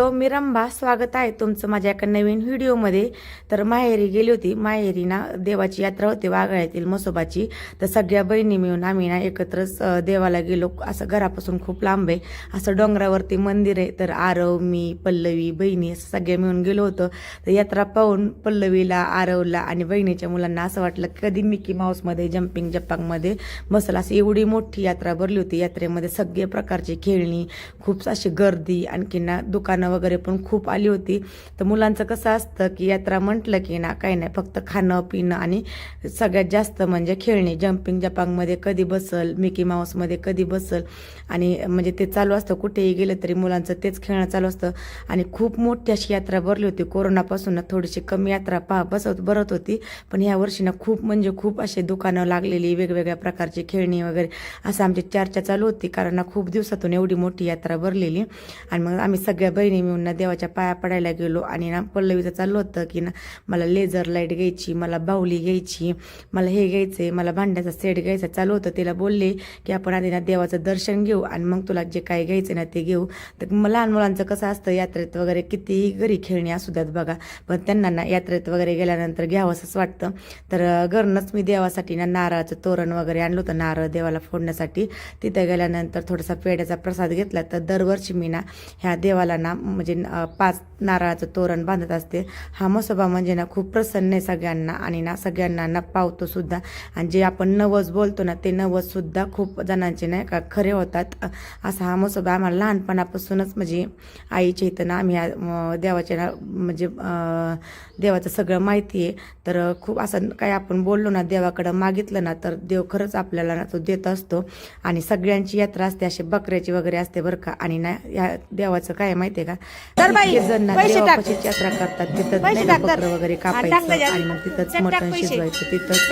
मी रंभा. स्वागत आहे तुमचं माझ्या एका नवीन व्हिडिओमध्ये. तर माहेरी गेली होती. माहेरी ना देवाची यात्रा होती वाघाळ्यातील मसोबाची. तर सगळ्या बहिणी मिळून आम्ही ना एकत्रच देवाला गेलो. असं घरापासून खूप लांब आहे. असं डोंगरावरती मंदिर आहे. तर आरव मी पल्लवी बहिणी असं सगळे मिळून गेलो होतो. तर यात्रा पाहून पल्लवीला आरवला आणि बहिणीच्या मुलांना असं वाटलं कधी मिकी माऊसमध्ये जम्पिंग जपांगमध्ये बसल. असं एवढी मोठी यात्रा भरली होती. यात्रेमध्ये सगळे प्रकारची खेळणी खूप अशी गर्दी आणखी ना दुकानं वगैरे पण खूप आली होती. तर मुलांचं कसं असतं की यात्रा म्हटलं की ना काही नाही फक्त खाणं पिणं आणि सगळ्यात जास्त म्हणजे खेळणे. जम्पिंग जपांगमध्ये कधी बसल मिकी माऊसमध्ये कधी बसल आणि म्हणजे ते चालू असतं. कुठेही गेलं तरी मुलांचं तेच खेळणं चालू असतं. आणि खूप मोठी अशी यात्रा भरली होती. कोरोनापासून थोडीशी कमी यात्रा पहा बसत भरत होती. पण ह्या वर्षी ना खूप म्हणजे खूप असे दुकानं लागलेली वेगवेगळ्या प्रकारची खेळणी वगैरे. असं आमची चर्चा चालू होती. कारण ना खूप दिवसातून एवढी मोठी यात्रा भरलेली. आणि मग आम्ही सगळ्या बहिणी मिळून ना देवाच्या पाया पडायला गेलो आणि ना पल्लवीचं चाललं होतं की ना मला लेझर लाइट घ्यायची मला बाहुली घ्यायची मला हे घ्यायचंय मला भांड्याचा सेट घ्यायचा चालू होतं. तिला बोलले की आपण आधी ना देवाचं दर्शन घेऊ आणि मग तुला जे काय घ्यायचं ना ते घेऊ. तर मग लहान मुलांचं कसं असतं यात्रेत वगैरे कितीही घरी खेळणी असू द्यात बघा पण त्यांना ना यात्रेत वगैरे गेल्यानंतर घ्यावंसंच वाटतं. तर घरनंच मी देवासाठी ना नारळाचं तोरण वगैरे आणलं होतं नारळ देवाला फोडण्यासाठी. तिथे गेल्यानंतर थोडासा पेड्याचा प्रसाद घेतला. तर दरवर्षी मी ना ह्या देवाला ना म्हणजे पाच नारळाचं तोरण बांधत असते. हा मसोबा म्हणजे ना खूप प्रसन्न आहे सगळ्यांना आणि ना सगळ्यांना ना पावतो सुद्धा. आणि जे आपण नवस बोलतो ना ते नवस सुद्धा खूप जणांचे नाही का खरे होतात. असा हा मसोबा आम्हाला लहानपणापासूनच म्हणजे आईच्या इथं ना आम्ही आ- देवाच्या ना म्हणजे देवाचं सगळं माहिती आहे. तर खूप असं काही आपण बोललो ना देवाकडं मागितलं ना तर देव खरंच आपल्याला ना तो देत असतो. आणि सगळ्यांची यात्रा असते असे बकऱ्याची वगैरे असते बरं का. आणि ना या देवाचं काय माहिती आहे का? तर बाई, पैसे टाक. देवापाशीच यात्रा करतात. तिथं पैसे टाकतात. वगैरे कापायचं. आणि मग तिथंच मटण. शिजवायचं. तिथंच.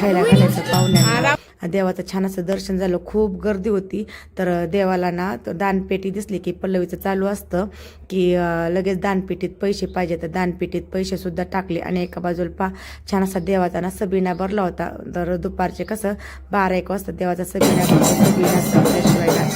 खायला घालायचं पाहुण्यांना. देवाचं छान असं दर्शन झालं. खूप गर्दी होती. तर देवाला ना दानपेटी दिसली की पल्लवीचं चालू असतं की लगेच दानपेटीत पैसे पाहिजे. तर दानपेटीत पैसे सुद्धा टाकले आणि एका बाजूला पा छान असा देवाचा ना सबीना भरला होता. तर दुपारचे कसं बारा एक वाजता देवाचा सबीना भरतो सबीना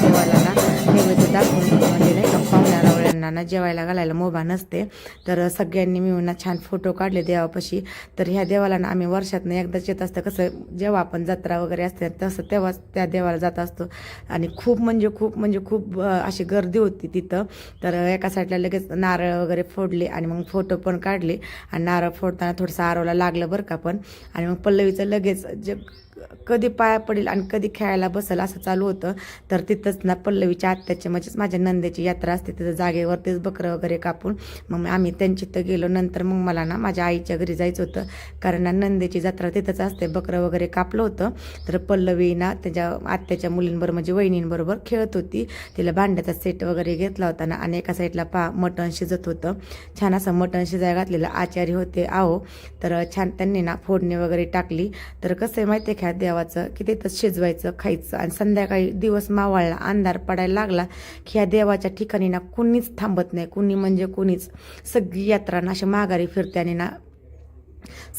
देवाला ना नैवेद्य दाखवून म्हणजे नाही का पाहुण्या त्यांना ना जेवायला घालायला मोभा नसते. तर सगळ्यांनी मिळून ना छान फोटो काढले देवापाशी. तर ह्या देवाला ना आम्ही वर्षातनं एकदाच येत असतं. कसं जेव्हा आपण जत्रा वगैरे असते तसं तेव्हाच त्या देवाला जात असतो. आणि खूप म्हणजे खूप म्हणजे खूप अशी गर्दी होती तिथं. तर एका साईडला लगेच नारळ वगैरे फोडले आणि मग फोटो पण काढले. आणि नारळ फोडताना थोडंसं आरवला लागलं बरं का पण. आणि मग पल्लवीचं लगेच जे कधी पाया पडेल आणि कधी खेळायला बसेल असं चालू होतं. तर तिथंच ना पल्लवीच्या आत्याची म्हणजेच माझ्या नंदेची यात्रा असते. तिथं जागेवरतीच बकरं वगैरे कापून मग आम्ही त्यांची तर गेलो. नंतर मग मला ना माझ्या आईच्या घरी जायचं होतं. कारण ना नंदेची जत्रा तिथंच असते. बकरं वगैरे कापलं होतं. तर पल्लवी ना त्याच्या आत्याच्या मुलींबरोबर म्हणजे वहिनींबरोबर खेळत होती. तिला भांड्याचा सेट वगैरे घेतला होता ना आणि एका साईडला पा मटण शिजत होतं. छान असं मटण शिजायला घातलेलं आचारी होते. आहो. तर छान त्यांनी ना फोडणी वगैरे टाकली. तर कसं आहे माहिती आहे का देवाचं की तिथं शिजवायचं खायचं. आणि संध्याकाळी दिवस मावळला अंधार पडायला लागला की ह्या देवाच्या ठिकाणी ना कुणीच थांबत नाही. कुणी म्हणजे कुणीच. सगळी यात्रा ना अशी माघारी फिरते आणि ना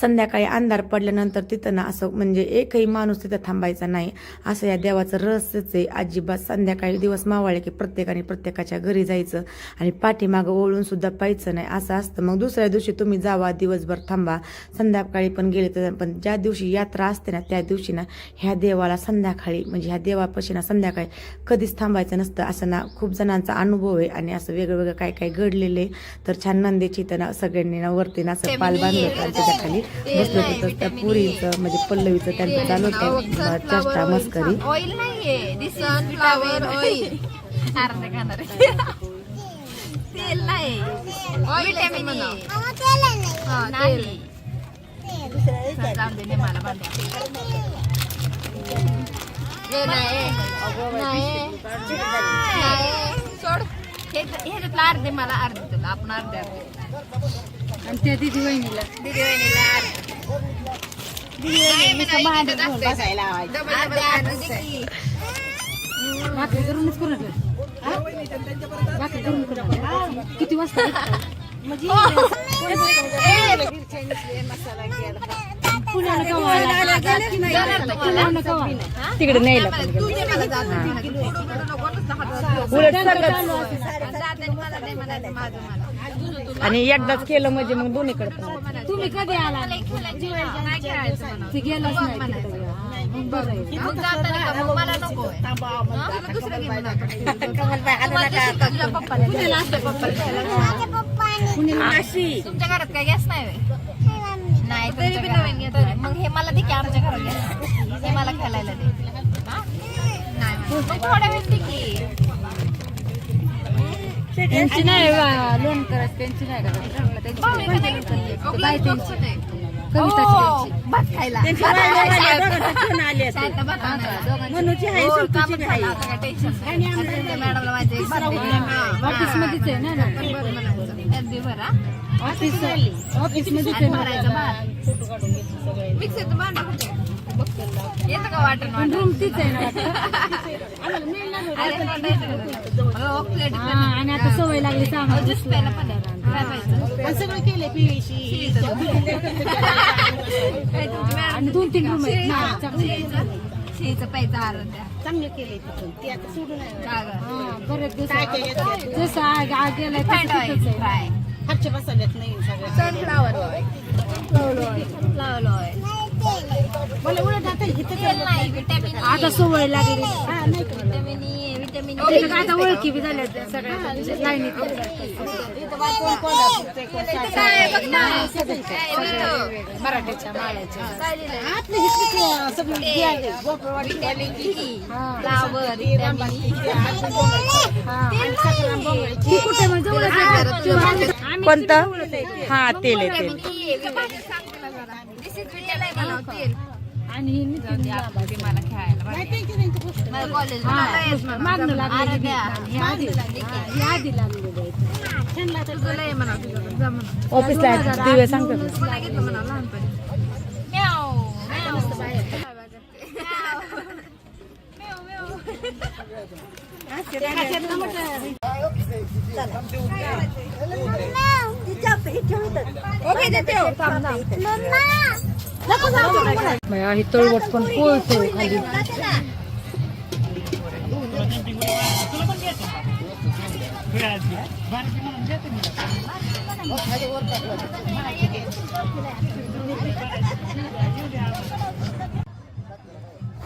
संध्याकाळी अंधार पडल्यानंतर तिथं ना असं म्हणजे एकही माणूस तिथं थांबायचा नाही. असं या देवाचं रहस्यच आहे अजिबात संध्याकाळी दिवस मावळले की प्रत्येकाने प्रत्येकाच्या घरी जायचं आणि पाठीमागं ओळून सुद्धा पाहायचं नाही. असं असतं. मग दुसऱ्या दिवशी तुम्ही जावा दिवसभर थांबा. संध्याकाळी पण गेले तर पण ज्या दिवशी यात्रा असते ना त्या दिवशी ना ह्या देवाला संध्याकाळी म्हणजे ह्या देवापाशी ना संध्याकाळी कधीच थांबायचं नसतं. असं ना खूप जणांचा अनुभव आहे आणि असं वेगळं वेगळं काय काय घडलेलं आहे. तर छान नंदेची तर ना सगळ्यांनी ना वरती ना असं पाल बांधलं होतं आणि त्याच्या खाली बसलं होतं. त्या पुरीचं म्हणजे पल्लवीचं त्यांचं चालू होतं. चेष्टा मस्करी. ऑइल नाहीये. दिस सनफ्लावर ऑइल अर्धे खाणार तेल नाही. सोड. हे मला अर्धे तुला. आपण अर्धे अर्धे. आणि त्या दिदी वहिनीला. दिदी वहिनीला. किती वाजता? म्हणजे तिकडे नाही. उलट आणि एकदाच केलं म्हणजे मग दोन्हीकडे पण. तुम्ही कधी आला. तुमच्या घरात काय गॅस नाही? नाही तरी बी नवीन घेतलं मग हे मला दे की आमच्या घरात गॅस हे मला खेळायला दे? नाही. मग थोड्या वेळ दे की. त्यांची नाही लोन करत त्यांची नाही करत. त्यांची. कविताची हो. भात खायला भात आणायला. हो, टेन्शन नाही. आता त्या मॅडमला. हा, ऑफिस मध्येच आहे ना बी भरा. ऑफिस ऑफिस मध्येच आहे आणि. भरायचं भात. मिक्सरचं भांडं? येतं का वाटण वाटण? रूम तीच आहे ना? हो, हा, आणि आता सवय लागली आहे. सामान ज्यूस प्यायला पण आहे. सगळं केलं मॅडम? आणि दोन तीन रूम आहेत. शिळीचं- चांगलं. शिळीचं- शिळीचं प्यायचं आरोग्य चांगलं केलंय तिथून. ते आता सोडून आहे. जागा हा, बरेच दिवस काय काय येतं? जसं आग आग गेलाय तसं तिथंच आहे. फ्राय हातच्या बसवल्यात नाही सगळं सनफ्लावर ऑइल फ्लावर ऑइल मला उलट आता इथं आता सवय लागली. हा नाही का? विटॅमिन ई विटॅमिन त्याच्यात आता ओळखी बी झाल्या सगळ्या लाईनीत मराठीच्या माळ्याच्या कोणतं? हा तेल आहे तेल. आणि ही नितीन बाबा. मला खेळायला नाही त्यांची त्यांची गोष्ट मला कॉलेज मागणं लागलेली बी. आराध्या हे आधी हा, हे आधी लागलेलं आहे. त्यांना तर तुला ये म्हणा जा म्हणा ऑफिसला दिवे सांगतात. घेतलं म्हणा लहानपणी. ओके, देते हो. थांब, थांब. ही तळवट पण पोळतो खाली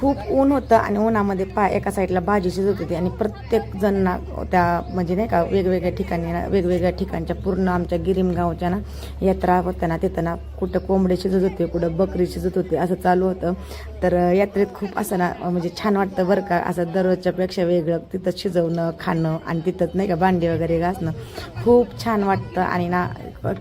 खूप ऊन होतं आणि उन्हामध्ये पा एका साईडला भाजी शिजत होती आणि प्रत्येक ना त्या म्हणजे नाही का वेगवेगळ्या ठिकाणी ना वेगवेगळ्या ठिकाणच्या पूर्ण आमच्या गिरीमगावच्या ना यात्रा होत्या ना तिथं ना कुठं कोंबडे शिजत होते कुठं बकरी शिजत होते असं चालू होतं. तर यात्रेत खूप असं ना म्हणजे छान वाटतं बरं का असं दररोजच्या पेक्षा वेगळं तिथं शिजवणं खाणं आणि तिथंच नाही का भांडी वगैरे घासणं. खूप छान वाटतं आणि ना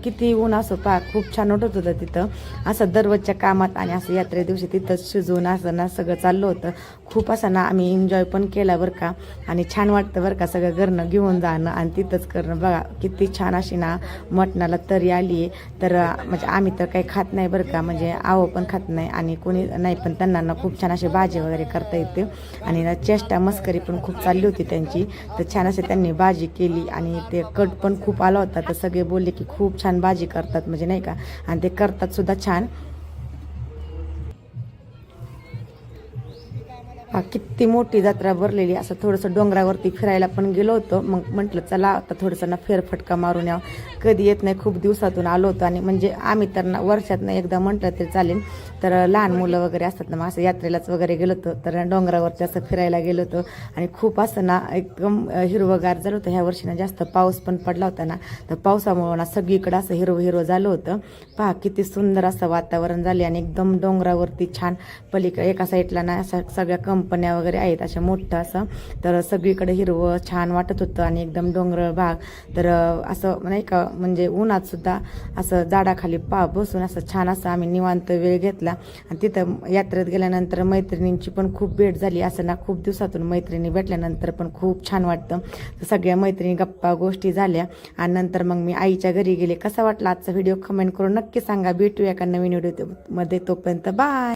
किती ऊन असो पा खूप छान वाटत होतं तिथं. असं दररोजच्या कामात आणि असं यात्रे दिवशी तिथंच शिजवून असं ना सगळं चाललं होतं. खूप असं ना आम्ही एन्जॉय पण केला बरं का. आणि छान वाटतं बरं का सगळं घरनं घेऊन जाणं आणि तिथंच करणं. बघा किती छान अशी ना मटणाला तरी आली आहे. तर म्हणजे आम्ही तर काही खात नाही बरं का. म्हणजे आवं पण खात नाही आणि कोणी नाही पण त्यांना ना खूप छान अशी भाजी वगैरे करता येते. आणि ना चेष्टा मस्करी पण खूप चालली होती त्यांची. तर छान असे त्यांनी भाजी केली आणि ते कट पण खूप आला होता. तर सगळे बोलले की खूप छान भाजी करतात. म्हणजे नाही का? आणि ते करतात सुद्धा छान. किती मोठी जत्रा भरलेली असं थोडंसं डोंगरावरती फिरायला पण गेलो होतो. मग म्हटलं चला आता थोडंसं ना फेरफटका मारून यावं. कधी येत नाही खूप दिवसातून आलो होतो. आणि म्हणजे आम्ही तर ना वर्षात ना एकदा म्हटलं तरी चालेल. तर लहान मुलं वगैरे असतात ना मग असं यात्रेलाच वगैरे गेलो होतो. तर डोंगरावरती असं फिरायला गेलो होतो. आणि खूप असं ना एकदम हिरवंगार झालं होतं. ह्या वर्षी ना जास्त पाऊस पण पडला होता ना. तर पावसामुळं ना सगळीकडं असं हिरवं हिरवं झालं होतं. पहा किती सुंदर असं वातावरण झाले. आणि एकदम डोंगरावरती छान पलीकडे एका साईडला ना असं सगळ्या कंपन्या वगैरे आहेत अशा मोठं असं. तर सगळीकडे हिरवं छान वाटत होतं आणि एकदम डोंगर भाग तर असं नाही का म्हणजे उन्हात सुद्धा असं झाडाखाली पा बसून असं छान असं आम्ही निवांत वेळ घेतला. आणि तिथं यात्रेत गेल्यानंतर मैत्रिणींची पण खूप भेट झाली असं ना खूप दिवसातून मैत्रिणी भेटल्यानंतर पण खूप छान वाटतं. तर सगळ्या मैत्रिणी गप्पा गोष्टी झाल्या. आणि नंतर मग मी आईच्या घरी गेले. कसा वाटला आजचा व्हिडिओ? कमेंट करून नक्की सांगा. भेटूया एका नवीन व्हिडिओमध्ये तोपर्यंत बाय!